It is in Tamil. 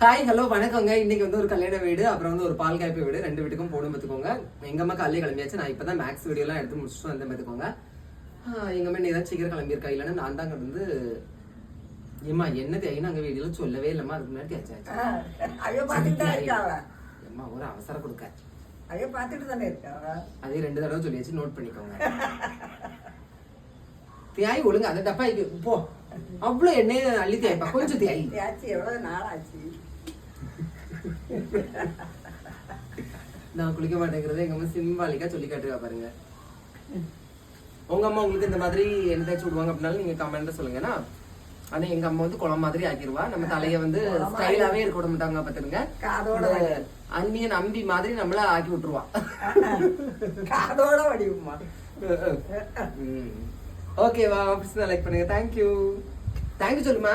ஹாய் ஹலோ வணக்கங்க. இன்னைக்கு வந்து ஒரு கல்யாண வீடு அப்புறம் வந்து ஒரு பால் காய்ப்பு வீடு. ரெண்டு வீட்டுக்கும் போடும் பார்த்துக்கோங்க. எங்க அம்மா காலையில கிளம்பியாச்சு. நான் இப்பதான் மேக்ஸ் வீடியோலாம் எடுத்து முடிச்சுட்டு வந்தேன் பார்த்துக்கோங்க. ஆஹ் எங்க அம்மா தான் சீக்கிரம் கிளம்பியிருக்கா இல்லைன்னா நான் தான் வந்து ஏம்மா என்ன தேவைன்னு அங்க வீடியோல சொல்லவே இல்லம்மா. அதுக்கு முன்னாடி ஐயோ தான் இருக்காவ? அம்மா ஒரு அவசரம் கொடுக்க. ஐயோ பார்த்துட்டு தானே இருக்காவ? அதே ரெண்டு தடவை சொல்லியாச்சு. நோட் பண்ணிக்கோங்க. தியாய் ஒழுங்கு அந்த டப்பா இது போ. அவ்வளவு எண்ணெயை அள்ளி தேய்ப்பா கொஞ்சம் தியாய் ஆச்சு எவ்வளவு நாள் ஆச்சு நான் குளிக்க மாட்டேங்கிறத எங்க அம்மா சிம்பாலிக்கா சொல்லி காட்டுவா பாருங்க. உங்க அம்மா உங்களுக்கு இந்த மாதிரி தேய்ச்சி விடுவாங்க அப்படின்னாலும் நீங்க கமெண்ட்ல சொல்லுங்கன்னா ஆனா எங்க அம்மா வந்து குளம் மாதிரி ஆக்கிடுவா நம்ம தலைய வந்து ஸ்டைலாவே இருக்க விட மாட்டாங்க பாத்துருங்க ஒரு அந்நிய நம்பி மாதிரி நம்மள ஆக்கி விட்டுருவா. காதோட வடிவுமா ஓகேவா ஆஃபீஸ் லைக் பண்ணுங்க. தேங்க்யூ தேங்க்யூ சொல்லுமா.